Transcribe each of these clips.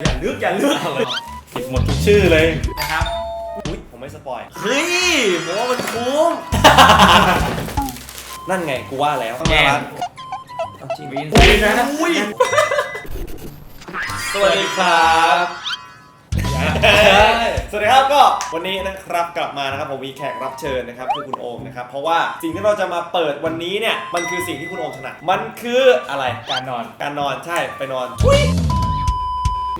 อย่าลึกอย่าลึกผิดหมดทุกชื่อเลยนะครับ อุ้ยผมไม่สปอยเฮ้ยผมว่ามันคุ้ม นั่นไงกูว่าแล้วแย่เอาจริงวินอุ้ยนะอุ้ยสวัสดีครับสวัสดีครับก็วันนี้นะครับกลับมานะครับผมมีแขกรับเชิญนะครับคือคุณโอมนะครับเพราะว่าสิ่งที่เราจะมาเปิดวันนี้เนี่ยมันคือสิ่งที่คุณโอมถนัดมันคืออะไรการนอนการนอนใช่ไปนอนทุย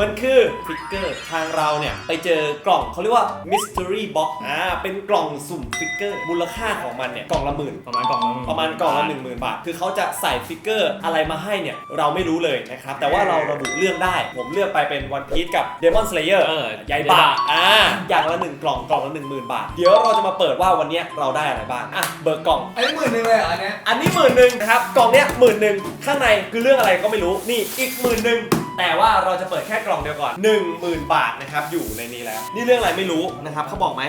มันคือฟิกเกอร์ทางเราเนี่ย ไปเจอกล่องเขาเรียกว่า mystery box อ่าเป็นกล่องสุ่มฟิกเกอร์มูลค่าของมันเนี่ยกล่องละหมื่น ประมาณกล่องละประมาณกล่องละ1 0,000บาท คือเขาจะใส่ฟิกเกอร์อะไรมาให้เนี่ย เราไม่รู้เลยนะครับ แต่ว่าเราระบุเรื่องได้ ผมเลือกไปเป็น One Piece กับ Demon Slayer เออใหญ่บาทอ่าอย่างละหนึ่งกล่องกล่องละ10,000บาท เดี๋ยวเราจะมาเปิดว่าวันเนี้ยเราได้อะไรบ้างอะเบิกกล่อง อันนี้หมื่นหนึ่งเลยเหรออันเนี้ยอันนี้หมื่นหนึ่งนะครับกล่องเนี้ยหมื่นหนึ่งข้างในคือเรื่องอะไรก็ไม่รู้นี่อีกหมื่นหนึ่ง แต่ว่าเราจะเปิดแค่กล่องเดียวก่อน 1 0,000 บาทนะครับอยู่ในนี้แล้ว นี่เรื่องอะไรไม่รู้นะครับเขาบอกไหม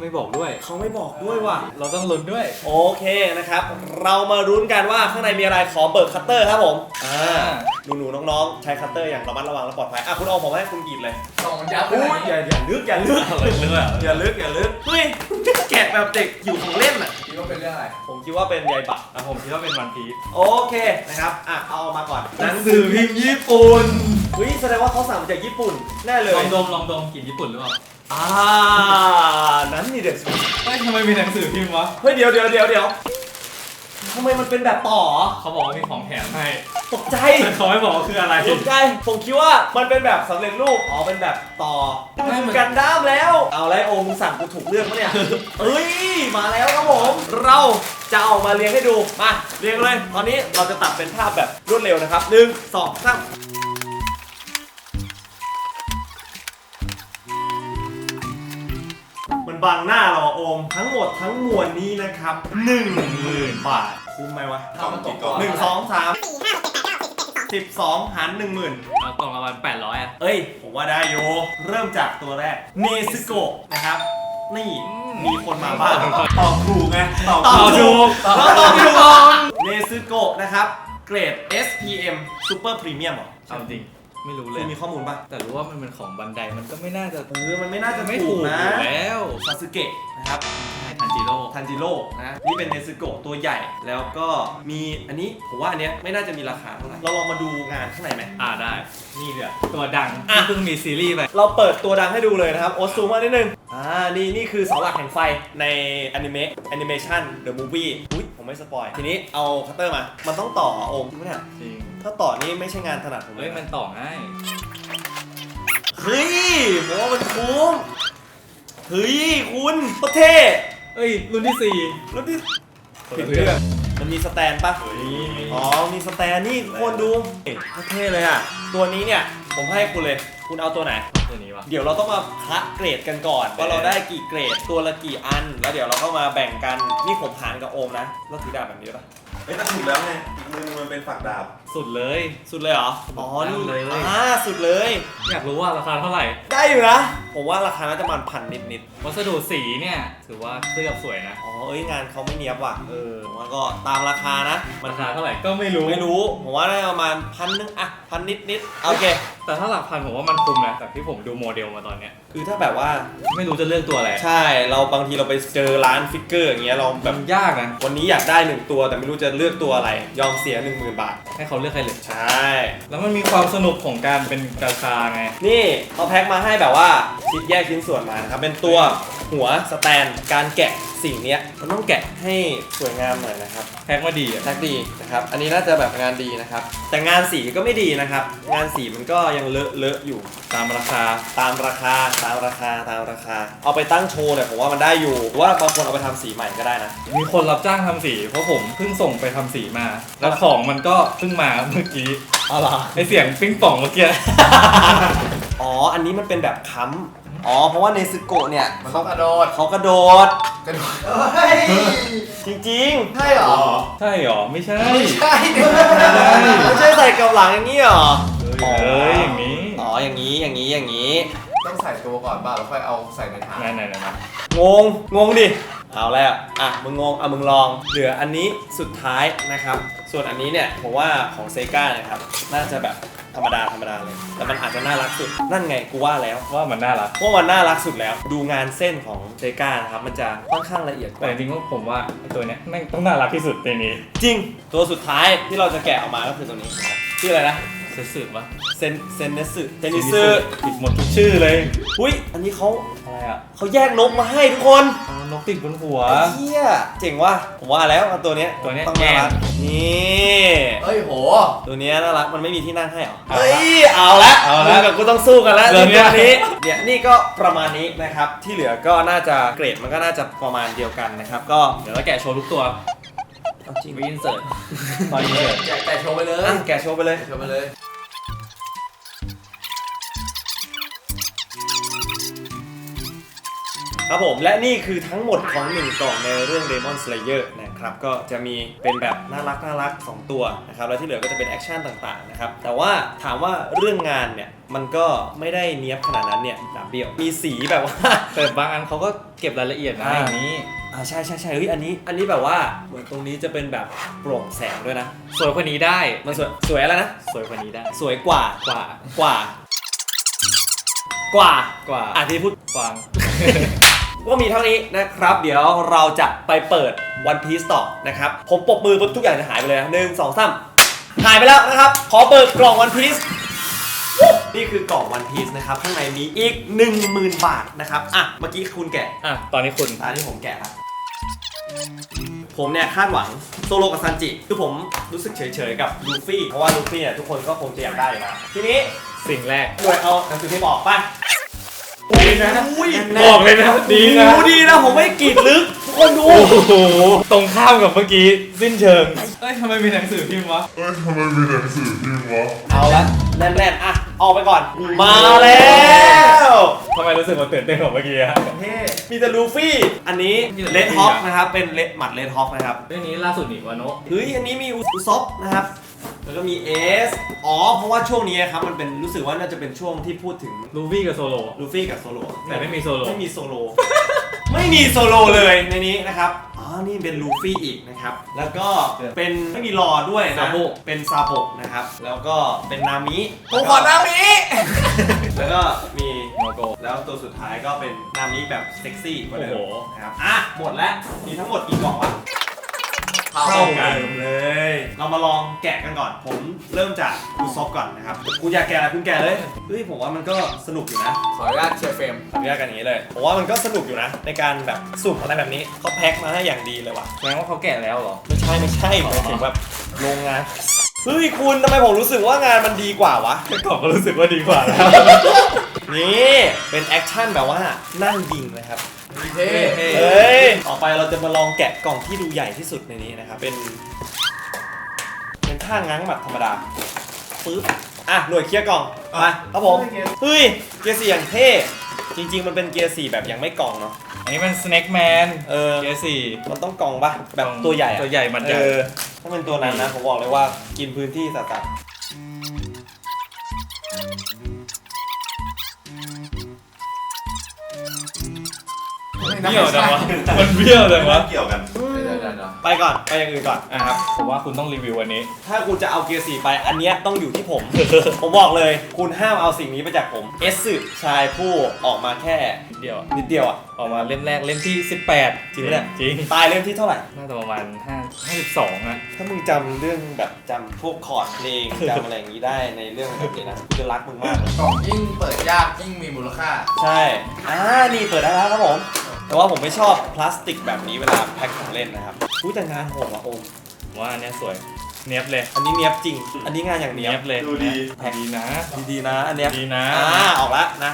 ไม่บอกด้วย เขาไม่บอกด้วยว่ะ เราต้องลุ้นด้วย โอเคนะครับ เรามารุ้นกันว่าข้างในมีอะไรขอเบิกคัตเตอร์ครับผม อ่า หนูๆน้องๆ ใช้คัตเตอร์อย่างระมัดระวังและปลอดภัย อะคุณเอาผมให้คุณกรีดเลย สองยับเลอุ้ยยอย่าอย่าลึกอย่าลึกอะไรเรื่องอะอย่าลึกอย่าลึกเฮ้ยแกะแบบเด็กอยู่ของเล่นอะ คิดว่าเป็นเรื่องอะไร ผมคิดว่าเป็นใยบักอะผมคิดว่าเป็นวันพีชโอเคนะครับ อะเอามาก่อนหนังสือพิมพ์ญี่ปุ่นเฮ้ยแสดงว่าเขาสั่งมาจากญี่ปุ่นแน่เลย ลองดมลองดมกลิ่นญี่ปุ่นหรือเปล่า อ่านั้นนี่เด็ดสุดเฮ้ยทำไมมีหนังสือพิมพ์วะเฮ้ยเดี๋ยวเดี๋ยวเดี๋ยวเดี๋ยวทำไมมันเป็นแบบต่อ เขาบอกว่ามีของแถมให้ตกใจแต่เขาไม่บอกว่าคืออะไร ตกใจผมคิดว่ามันเป็นแบบสำเร็จรูป อ๋อ เป็นแบบต่อไม่มันเหมืคืออนกันด้ามแล้ว เอาไรโอมึงสั่งกูถูกเรื่องปะเนี่ย เอ้ย มาแล้วครับผม เราจะเอามาเรียงให้ดู มาเรียงเลย ตอนนี้เราจะตัดเป็นภาพแบบรวดเร็วนะครับหนึ่งสองสาม บังหน้าเราอะโอม ทั้งหมดทั้งมวลนี้นะครับ1 0,000บาท คุ้มไหมวะทำมันตกก่อนหนึ่งสองสามสิบสองหารหนึ่งหมื่นเอากล่องละวันแปดร้อยอะ เอ้ย ผมว่าได้โย เริ่มจากตัวแรกเนซึโกะนะครับ นี่มีคนมาบ้างตอบถูกไงตอบตอบถูกเราตอบถูกเนซึโกะนะครับ เกรด SPM Super Premium เหรอ เอาจริง ไม่รู้เลคุย ณมีข้อมูลป่ะแต่รู้ว่ามันเป็นของบันไดมันก็ไม่น่าจะเออมันไม่น่าจะไม่ถูถูกกนะอยู่แล้วซาสึเกะนะครับทันจิโร่ทันจิโร่นะนี่เป็นเนซึโกะตัวใหญ่แล้วก็มีอันนี้ผมว่าอันเนี้ยไม่น่าจะมีราคาเท่าไหร่เราลองมาดูงานข้างในไหม อ่าได้ นี่เดี๋ยวตัวดังอะ ที่เพิ่งมีซีรีส์ไป เราเปิดตัวดังให้ดูเลยนะครับ โอซูมมานิดนึง อ่า นี่นี่คือเสาหลักแห่งไฟในอนิเมะแอนิเมชันเดอะมูฟวี่อุ้ยผมไม่สปอย ทีนี้เอาคัตเตอร์มา มันต้องต่อโอมจริงไหมเนี่ยจริง ถ้าต่อนี่ไม่ใช่งานถนัดผมเลเฮ้ยยมันต่อง่ายเฮ้ยผมว่ามันคุ้มเฮ้ยคุณโคตรเท่เอ้ยรุ่นที่สี่แล้วนี่คนผิละดเรื่เรื่อองงมันมีสแตนปะอ๋อมีสแตนนี่ทุกคนดูเท่เลยอะตัวนี้เนี่ยผมให้คุณเลยคุณเอาตัวไหน ตัวนี้วะ เดี๋ยวเราต้องมาคัดเกรดกันก่อน ว่าเราได้กี่เกรดตัวละกี่อัน แล้วเดี๋ยวเราก็มาแบ่งกันนี่ผมหารกับโอมนะเราถือดาบแบบนี้ปะเฮ้ยแต่ถูกแล้วไงอีกมือนึงมันเป็นฝักดาบ สุดเลย สุดเลยเหรอ อ๋อ นี่เลย อ่า สุดเลย อยากรู้ว่าราคาเท่าไหร่ ได้อยู่นะ ผมว่าราคาน่าจะประมันพันนิดนิดวัสดุสีเนี่ยถือว่าเคลือบสวยนะๆ อ๋อ เอ้ยงานเขาไม่เนียบว่ะ เออผมว่าก็ตามราคานะ มันราคาเท่าไหร่ก็ไม่รู้ ไม่รู้ ผมว่าน่าจะประมาณพันนึงอะพันนิดนิดๆโอเค แต่ถ้าหลักพันผมว่ามันคุ้มนะจากที่ผมดูโมเดลมาตอนเนี้ยคือถ้าแบบว่า ไม่รู้จะเลือกตัวอะไรใช่ เราบางทีเราไปเจอร้านฟิกเกอร์อย่างเงี้ย เราแบแบบบยากนะวันนี้อยากได้หนึ่งตัว แต่ไม่รู้จะเลือกตัวอะไร ยอมเสีย1 0,000 บาท ให้เขาเลือกใครเลยใช่ แล้วมันมีความสนุกของการเป็นกาชาไง นี่เขาแพ็คมาให้แบบว่า ชิ้นแยกชิ้นส่วนมานะครับ เป็นตัวหัวสแตนการแกะสิ่งเนี้ยมันต้องแกะให้สวยงามหน่อยนะครับแพ็คมาดีอะแพ็คดีนะครับ อันนี้น่าจะแบบงานดีนะครับ แต่งานสีก็ไม่ดีนะครับ งานสีมันก็ยังเลอะเลอะอยู่ ตามราคา ตามราคา ตามราคา ตามราคา เอาไปตั้งโชว์เนี่ยผมว่ามันได้อยู่หรือว่าบางคนเอาไปทำสีใหม่ก็ได้นะ มีคนรับจ้างทำสี เพราะผมเพิ่งส่งไปทำสีมา แล้วของมันก็เพิ่งมาเมื่อกี้อ๋อเหรอไอเสียงปิ้งป่องเมื่อกี้ อ๋อ อันนี้มันเป็นแบบค้ำ อ๋อ เพราะว่าเนซึโกะเนี่ยมันต้องกระโดดเขากระโดด กระโดดเฮ้ยจริงใช่เหรอ ใช่หรอ ไม่ใช่ไม่ใช่เนี่ยๆไม่ใช่ใส่กับหลังอย่างนี้เหรอ เอ้ยอย่างนี้อ๋อ อย่างนี้ อย่างนี้ อย่างนี้ ต้องใส่ตัวก่อนป่ะแล้วค่อยเอาใส่ในถังไหนไหนไหนไหนงง งงดิ เอาแล้ว อะ มึงงง อะ มึงลอง เหลืออันนี้สุดท้ายนะครับ ส่วนอันนี้เนี่ย ผมว่าของเซกานะครับ น่าจะแบบ ธรรมดาธรรมดาเลย แต่มันอาจจะน่ารักสุด นั่นไงกูว่าแล้วว่ามันน่ารัก ว่ามันน่ารักสุดแล้ว ดูงานเส้นของเซกานะครับ มันจะค่อนข้างละเอียดกแต่ว่าจริงๆว่าผมว่าไอ้ตัวเนี้ยแม่งต้องน่ารักที่สุดในนี้ จริง ตัวสุดท้ายที่เราจะแกะออกมาก็คือตัวนี้นะครับชื่ออะไรนะ เซสึปะเซนเซนเนสึเทนิสึผิดหมดทุกชื่อเลย อุ้ย อันนี้เขา อะไรอะเขาแยกนกมาให้ทุกคนเอานกติดบนหัว ไอ้เฮียเจ๋งว่ะผมว่าแล้วตัวเนี้ยตัวเนี้ยต้องน่ารักแง่นี่เฮ้ยโห ตัวเนี้ยน่ารักมันไม่มีที่นั่งให้เหรอเอาละเฮ้ยเอาละเอาละมึงกับกูต้องสู้กันแล้วเรื่องเนี้ตัวยนี้เนี่ยนี่ก็ประมาณนี้นะครับที่เหลือก็น่าจะเกรดมันก็น่าจะประมาณเดียวกันนะครับก็เดี๋ยวเราแกะโชว์ทุกตัวเอาจริงวินเสิร์ตตอนนี้เสิร์ตแจกแจกโชว์ไปเลยอะแกะโชว์ไปเลยโชว์ไปเลย ครับผมและนี่คือทั้งหมดของ1กล่องในเรื่อง Demon Slayer นะครับก็จะมีเป็นแบบน่ารักน่ารัก2ตัวนะครับแล้วที่เหลือก็จะเป็นแอคชั่นต่างๆนะครับแต่ว่าถามว่าเรื่องงานเนี่ยมันก็ไม่ได้เนี้ยบขนาดนั้นเนี่ยดาบเบี้ยวมีสีแบบว่าแต่บางอันเขาก็เก็บรายละเอียดนะอ่า อย่างนี้ อ่าใช่ใช่ใช่เฮ้ยอันนี้อันนี้แบบว่าเหมือนตรงนี้จะเป็นแบบโปร่งแสงด้วยนะ สวยกว่านี้ได้ มันสวยสวยอะไรนะ สวยกว่านี้ได้ สวยกว่ากว่ากว่ากว่า กว่า อะที่พูด กวาง ก็มีเท่านี้นะครับ เดี๋ยวเราจะไปเปิด One Piece ต่อนะครับ ผมปรบมือปุ๊บทุกอย่างจะหายไปเลยนะหนึ่งสองสามหายไปแล้วนะครับ ขอเปิดกล่อง One Piece นี่คือกล่อง One Piece นะครับ ข้างในมีอีก 10,000 บาทนะครับ อะ เมื่อกี้คุณแกะอะ ตอนนี้คุณตาที่ผมแกะครับ ผมเนี่ยคาดหวังโซโลกับซันจิ คือผมรู้สึกเฉยๆกับลูฟี่ เพราะว่าลูฟี่เนี่ยทุกคนก็คงจะอยากได้อยู่แล้วทีนี้สิ่งแรกหน่วยเอาหนังสือพิมพ์ออกป่ะ ดีนะอุ้ยบอกเลยนะดีนะดูดีนะผมไม่กรีดลึกทุกคนดู โอ้โห ตรงข้ามกับเมื่อกี้สิ้นเชิงเอ้ยทำไมมีหนังสือพิมพ์วะเอ้ยทำไมมีหนังสือพิมพ์วะ เอาละแน่นๆอะออกไปก่อน มาแล้วทำไมรู้สึกว่าตื่นเต้นกว่าเมื่อกี้อะเท่มีแต่ลูฟี่ อันนี้มีแต่เลดลูฟี่ฮอคอะนะครับ เป็นเลดหมัดเลดฮอคนะครับ เรื่องนี้ล่าสุดนี่วาโนะเฮ้ยอันนี้มีอุซอฟนะครับ แล้วก็มีเอสอ๋อ เพราะว่าช่วงนี้ครับ มันเป็นรู้สึกว่าน่าจะเป็นช่วงที่พูดถึงลูฟี่กับโซโล ลูฟี่กับโซโลแต่ไม่มีโซโล ไม่มีโซโล ไม่มีโซโลเลยในนี้นะครับ อ๋อ นี่เป็นลูฟี่อีกนะครับ แล้วก็เป็นไม่มีรอด้วยนะ ซาโบะ เป็นซาโบะนะครับ แล้วก็เป็นนามิผมขอน้ำนี้แล้วก็มีโมโก แล้วตัวสุดท้ายก็เป็นนามิแบบเซ็กซี่กว่าเดิมโอ้โห นะครับ อะ หมดแล้ว มีทั้งหมดกี่กล่องวะ เท่าเท่ากักันนเลย เรามาลองแกะกันก่อน ผมเริ่มจากดูซอฟก่อนนะครับ กูอยากแกะอะไรคุณแกะเลยเฮ้ยผมว่ามันก็สนุกอยู่นะ ขออนุญาตเชียร์เฟรมทำยากกันอย่างนี้เลย ผมว่ามันก็สนุกอยู่นะ ในการแบบสุ่มอะไรแบบนี้เขาแพ็คมาให้อย่างดีเลยว่ะ แสดงว่าเขาแกะแล้วเหรอ ไม่ใช่ไม่ใช่หมายถึงแบบโรงงาน เฮ้ยคุณทำไมผมรู้สึกว่างานมันดีกว่าวะ กล่องก็รู้สึกว่าดีกว่าแล้ว นี่เป็นแอคชั่นแบบว่านั่งยิงนะครับ เท่เท่เฮ้ยต่อไปเราจะมาลองแกะกล่องที่ดูใหญ่ที่สุดในนี้นะครับ เป็น เป็นท่าง้างหมัดธรรมดา ปึ๊บ อะ หน่วยเคลียร์กล่อง มาครับผม เฮ้ย เกียร์สี่อย่างเท่ จริง ๆ มันเป็นเกียร์สี่แบบยังไม่กล่องเนาะ อันนี้มันสแน็คแมน เออ เกียร์สี่มันต้องกล่องปะแบบตัวใหญ่อะตัวใหญ่มันใหญ่เออถ้าเป็นตัวนั้นนะ ผมบอกเลยว่ากินพื้นที่สัส เบี้ยวจังวะมันเบี้ยวจังวะเกี่ยวกันเดี๋ยวเดี๋ยวเดี๋ยวๆไปก่อนไปอย่างอื่นก่อนนะครับผมว่าคุณต้องรีวิวอันนี้ ถ้าคุณจะเอาเกียร์สี่ไปอันเนี้ยต้องอยู่ที่ผม ผมบอกเลย คุณห้ามเอาสิ่งนี้ไปจากผมเอสสึชายผู้ออกมาแค่เดียวนิดเดียวอะออกมาเล่มแรกเล่มที่ 18 จริงปะเนี่ยจริงตายเล่มที่เท่าไหร่น่าจะประมาณ5 52อะถ้ามึงจำเรื่องแบบจำพวกคอร์ดเพลงจำอะไรอย่างนี้ได้ในเรื่องแบบนี้นะกูจะรักมึงมากเลยกล่องยิ่งเปิดยากยิ่งมีมูลค่า ใช่อ่านี่เปิดได้แล้วครับผม แต่ว่าผมไม่ชอบพลาสติกแบบนี้เวลาแพ็คของเล่นนะครับอุ้ยแต่งานโหดว่ะโอมผมว่าอันเนี้ยสวยเนียบเลยอันนี้เนียบจริง อันนี้งานอย่างเนีเนียยบบเลยดูดีดีนะ ดีๆนะ อันเนี้ย ดีนะ อ่าออกแล้วนะ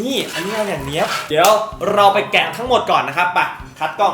นี่อันนี้งานอย่างเนียบเดี๋ยวเราไปแกะทั้งหมดก่อนนะครับไปคัดกล้อง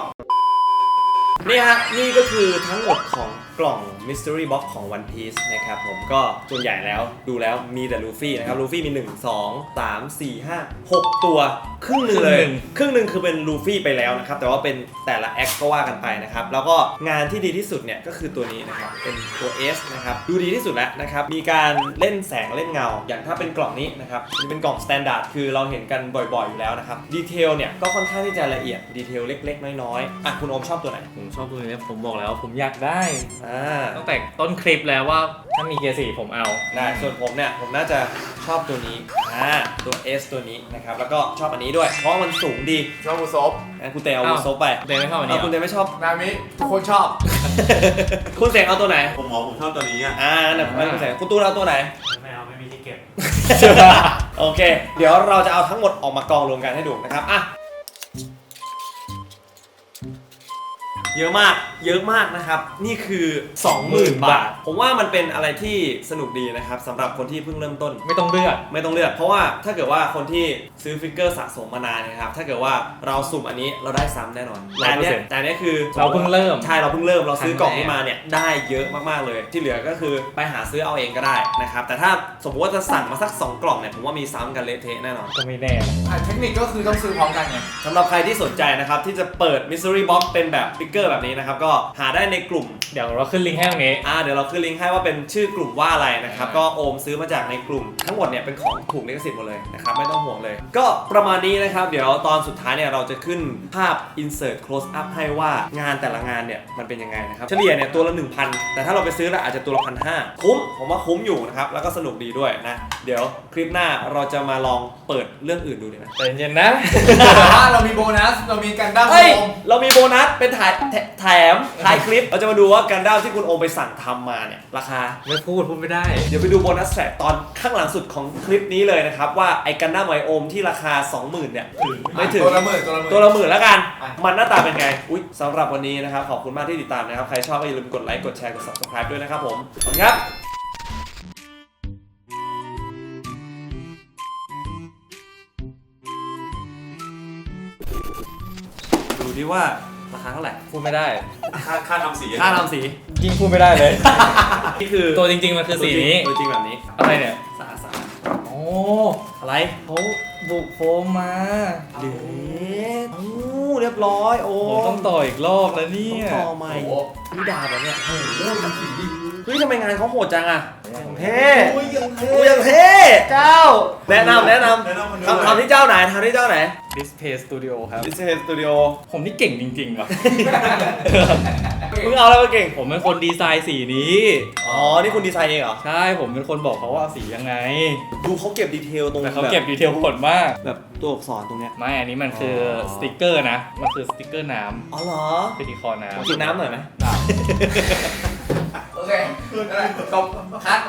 นี่ฮะ นี่ก็คือทั้งหมดของ กล่อง Mystery Box ของ One Piece นะครับผมก็ส่วนใหญ่แล้วดูแล้วมีแต่ลูฟี่นะครับลูฟี่มี 1 2 3 4 5 6 ตัว ครึ่งหนึ่งเลย ครึ่งหนึ่งคือเป็นลูฟี่ไปแล้วนะครับ แต่ว่าเป็นแต่ละแอคก็ว่ากันไปนะครับ แล้วก็งานที่ดีที่สุดเนี่ยก็คือตัวนี้นะครับ เป็นตัว S นะครับดูดีที่สุดแล้วนะครับ มีการเล่นแสงเล่นเงา อย่างถ้าเป็นกล่องนี้นะครับนี่เป็นกล่องสแตนดาร์ดคือเราเห็นกันบ่อยๆอยู่แล้วนะครับดีเทลเนี่ยก็ค่อนข้างที่จะละเอียดดีเทลเล็ก ๆ น้อยๆอะคุณโอมชอบตัวไหนผมชอบตัวนี้ผมบอกแล้วผมอยากได้อ่าตั้งแต่ต้นคลิปแล้วว่าถ้ามีเกียร์สี่ผมเอาได้ส่วนผมเนี่ยผมน่าจะชอบตัวนี้อ่าตัว S ตัวนี้นะครับแล้วก็ชอบอันนี้ด้วย เพราะว่ามันสูงดีชอบมูซบงั้นคุณเตเอาอ้าวโซฟไปเดนไม่เข้าอันเอานี้คุณเหรเตอไม่ชอบ นามิทุกคนชอบ คุณเสกเอาตัวไหน ผมบอกผมชอบตัวนี้อะ อ่านั่นแหละผมให้คุณเสกคุณตูนเอาตัวไหน ไม่เอาไม่มีที่เก็บ โอเค เดี๋ยวเราจะเอาทั้งหมดออกมากองรวมกันให้ดูนะครับ อะ เยอะมาก เยอะมากนะครับ นี่คือ 20,000 บาท ผมว่ามันเป็นอะไรที่สนุกดีนะครับสำหรับคนที่เพิ่งเริ่มต้น ไม่ต้องเลือก ไม่ต้องเลือก เพราะว่าถ้าเกิดว่าคนที่ซื้อฟิกเกอร์สะสมมานานเนะครับ ถ้าเกิดว่าเราสุ่มอันนี้เราได้ซ้ำแน่นอนแต่อันเนี้ย100%แต่อันเนี้ยคือเราเพิ่งเริ่ม ใช่ เราเพิ่งเริ่ม เราซื้อกล่องครั้งแรกนี้มาเนี่ยได้เยอะมากๆเลย ที่เหลือก็คือไปหาซื้อเอาเองก็ได้นะครับ แต่ถ้าสมมติว่าจะสั่งมาสัก2กล่องเนี่ย ผมว่ามีซ้ำกันเละเทะแน่นอน ก็ไม่แน่ อะเทคนิคก็คือต้องซื้อพร้อมกันไง สำหรับใครที่สนใจนะครับ ที่จะเปิด Mystery Box เป็นแบบฟิกเกอร์แบบนี้นะครับก็หาได้ในกลุ่มเดี๋ยวเราขึ้นลิงก์ให้ตรงนี้ อ่าเดี๋ยวเราขึ้นลิงก์ให้ว่าเป็นชื่อกลุ่มว่าอะไรนะครับก็โอมซื้อมาจากในกลุ่ม ทั้งหมดเนี่ยเป็นของถูกลิขสิทธิ์หมดเลยนะครับไม่ต้องห่วงเลย ก็ประมาณนี้นะครับเดี๋ยวตอนสุดท้ายเนี่ยเราจะขึ้นภาพ insert close up ให้ว่างานแต่ละงานเนี่ยมันเป็นยังไงนะครับเฉลี่ยเนี่ยตัวละ 1,000 แต่ถ้าเราไปซื้อแล้วอาจจะตัวละพันห้าคุ้มผมว่าคุ้มอยู่นะครับแล้วก็สนุกดีด้วยนะเดี๋ยวคลิปหน้าเราจะมาลองเปิดเรื่องอื่นดูดีไหมแต่เย็นๆนะ แต่ว่าเรามีโบนัส เรามีกันดั้มเฮ้ยโอมเรามีโบนัส เป็นถ่ายแถแถมท้ายคลิปเราจะมาดูว่ากันดั้มที่คุณโอมไปสั่งทำมาเนี่ยราคา ไม่พูดพูดไม่ได้ เดี๋ยวไปดูโบนัสแทร็กตอนข้างหลังสุดของคลิปนี้เลยนะครับ ว่าไอ้กันดั้มไอโอมที่ราคา 20,000เนี่ยไม่ถึง ตัวละหมื่นตัวละหมื่น ตัวละหมื่นแล้วกัน อะ มันหน้าตาเป็นไง อุ๊ยสำหรับวันนี้นะครับ ขอบคุณมากที่ติดตามนะครับ ใครชอบก็อย่าลืมกดไลค์ กดแชร์ กด subscribe ด้วยนะครับผม ขอบคุณครับดูดิว่ารา คาเท่าไหร่พูดไม่ได้ค่าค่าทำสีค่าทำสี ยิ่งพูดไม่ได้เลย นี่คือตัวจริงๆมันคือสีนี้ตัวจริงแบบนี้อะไรเนี่ยสาสาโอ้อะไรเขาบุกโฟมมาเด็ดโอ้เรียบร้อยโอ้ผมต้องต่ออีกรอบแล้วเนี่ต้องยต่อใหม่โอ้โหนี่ดาบเหรอเนี่ยโอ้โหทำสีดีเฮ้ยทำไมงานเขาโหดจังอะอ ย่างเท่โอ้ยยังเท่กูยังเท่เจ้า แนะนำแนะนแนะนำคนำดูทำทำที่เจ้าไหนทำที่เจ้าไหน Display Studio ครับ ดิสเทสตูดิโอผมนี่เก่งจริงๆว่ะ มึงเอาแล้วมาเก่ง ผมเป็นคนดีไซน์สีนี้ อ๋อ นี่คุณดีไซน์เองเหรอ ใช่ผมเป็นคนบอกเขาว่าเอาสียังไง ดูเขาเก็บดีเทลตรงแต่เขาแบบเก็บดีเทลโหดมาก แบบตัวอักษรตรงเนี้ย ไม่ อันนี้มันคือออ สติกเกอร์นะ มันคือสติกเกอร์น้อ๋อเหรอำเป็นดีคอร์น้ำ กินน้ำหน่อยไหม โอเคนั่นแหละจบคัด